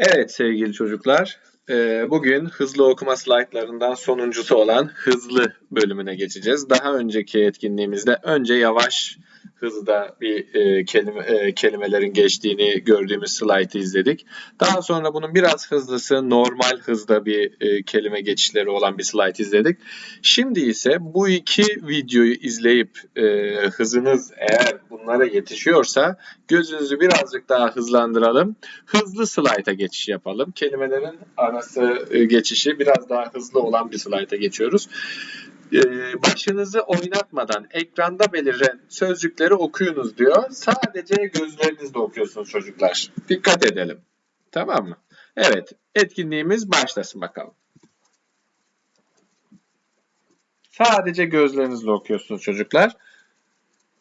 Evet sevgili çocuklar, e, bugün hızlı okuma slaytlarından sonuncusu olan hızlı bölümüne geçeceğiz. Daha önceki etkinliğimizde önce yavaş hızda bir e, kelime, e, kelimelerin geçtiğini gördüğümüz slaytı izledik. Daha sonra bunun biraz hızlısı normal hızda bir e, kelime geçişleri olan bir slayt izledik. Şimdi ise bu iki videoyu izleyip e, hızınız eğer bunlara yetişiyorsa gözünüzü birazcık daha hızlandıralım. Hızlı slayta geçiş yapalım. Kelimelerin arası e, geçişi biraz daha hızlı olan bir slayta geçiyoruz. E, başınızı oynatmadan ekranda beliren sözcükleri okuyunuz diyor. Sadece gözlerinizle okuyorsunuz çocuklar. Dikkat edelim. Tamam mı? Evet, etkinliğimiz başlasın bakalım. Sadece gözlerinizle okuyorsunuz çocuklar.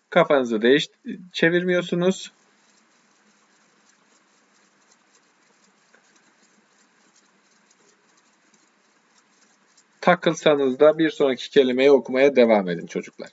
Kafanızı değiş çevirmiyorsunuz. Takılsanız da bir sonraki kelimeyi okumaya devam edin çocuklar.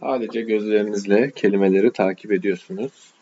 Sadece gözlerinizle kelimeleri takip ediyorsunuz.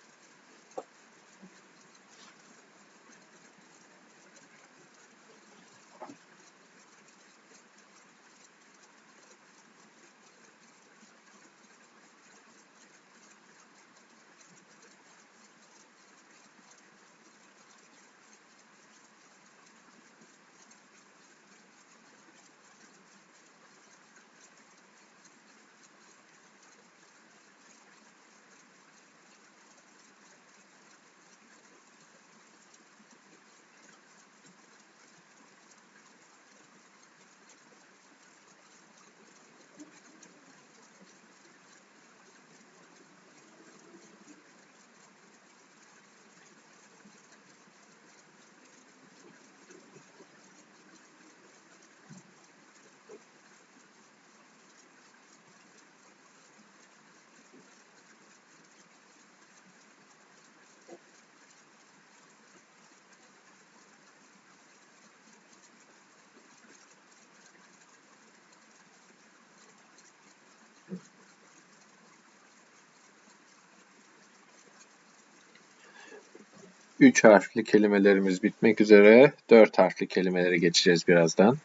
Üç harfli kelimelerimiz bitmek üzere. Dört harfli kelimelere geçeceğiz birazdan.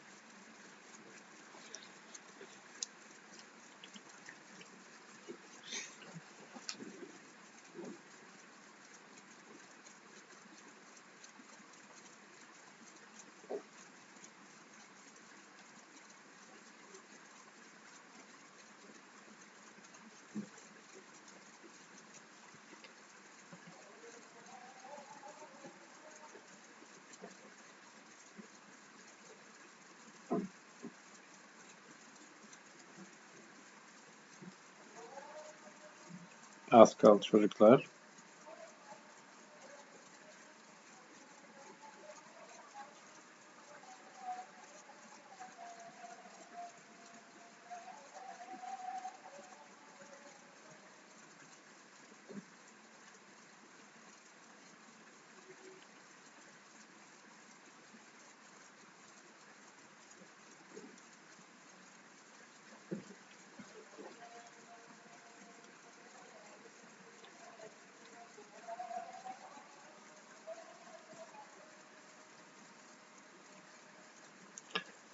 Az kaldı çocuklar.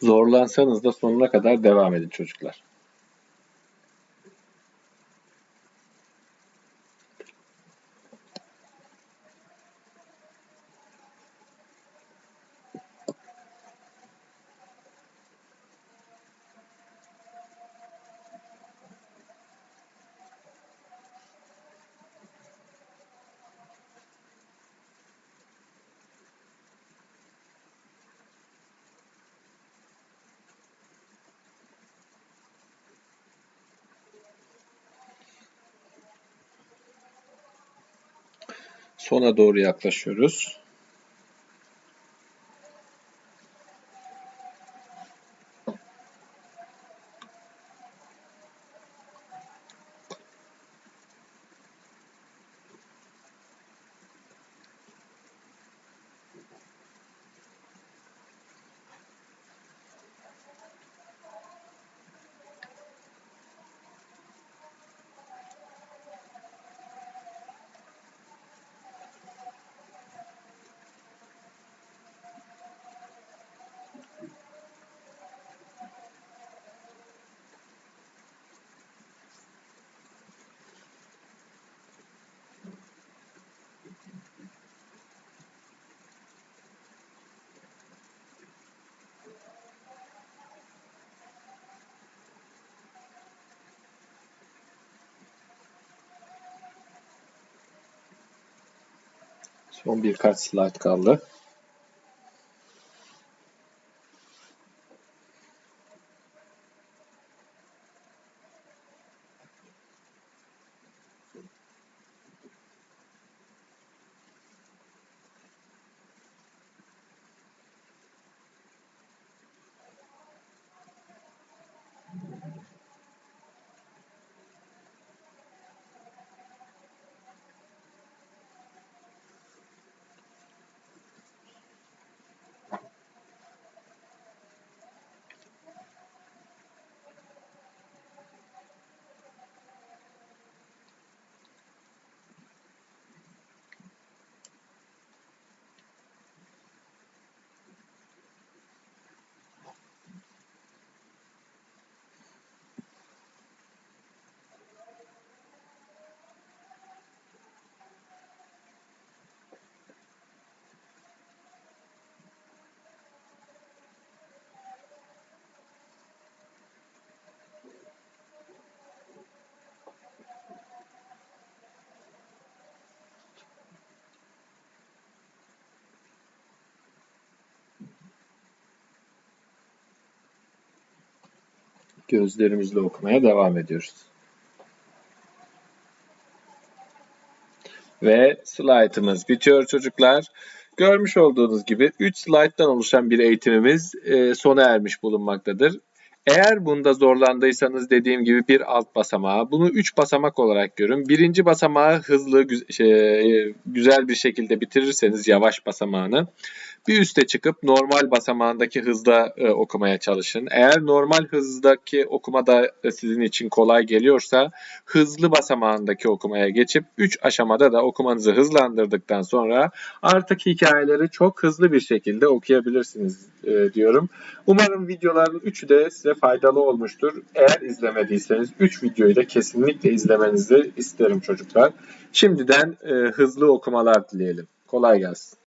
Zorlansanız da sonuna kadar devam edin çocuklar. Sona doğru yaklaşıyoruz. Son birkaç slide kaldı. Gözlerimizle okumaya devam ediyoruz. Ve slaytımız bitiyor çocuklar. Görmüş olduğunuz gibi 3 slayttan oluşan bir eğitimimiz e, sona ermiş bulunmaktadır. Eğer bunda zorlandıysanız dediğim gibi bir alt basamağı, bunu 3 basamak olarak görün. Birinci basamağı hızlı, şey, e, güzel bir şekilde bitirirseniz yavaş basamağını, bir üste çıkıp normal basamağındaki hızda e, okumaya çalışın. Eğer normal hızdaki okuma da e, sizin için kolay geliyorsa hızlı basamağındaki okumaya geçip 3 aşamada da okumanızı hızlandırdıktan sonra artık hikayeleri çok hızlı bir şekilde okuyabilirsiniz e, diyorum. Umarım videoların üçü de size faydalı olmuştur. Eğer izlemediyseniz 3 videoyu da kesinlikle izlemenizi isterim çocuklar. Şimdiden e, hızlı okumalar dileyelim. Kolay gelsin.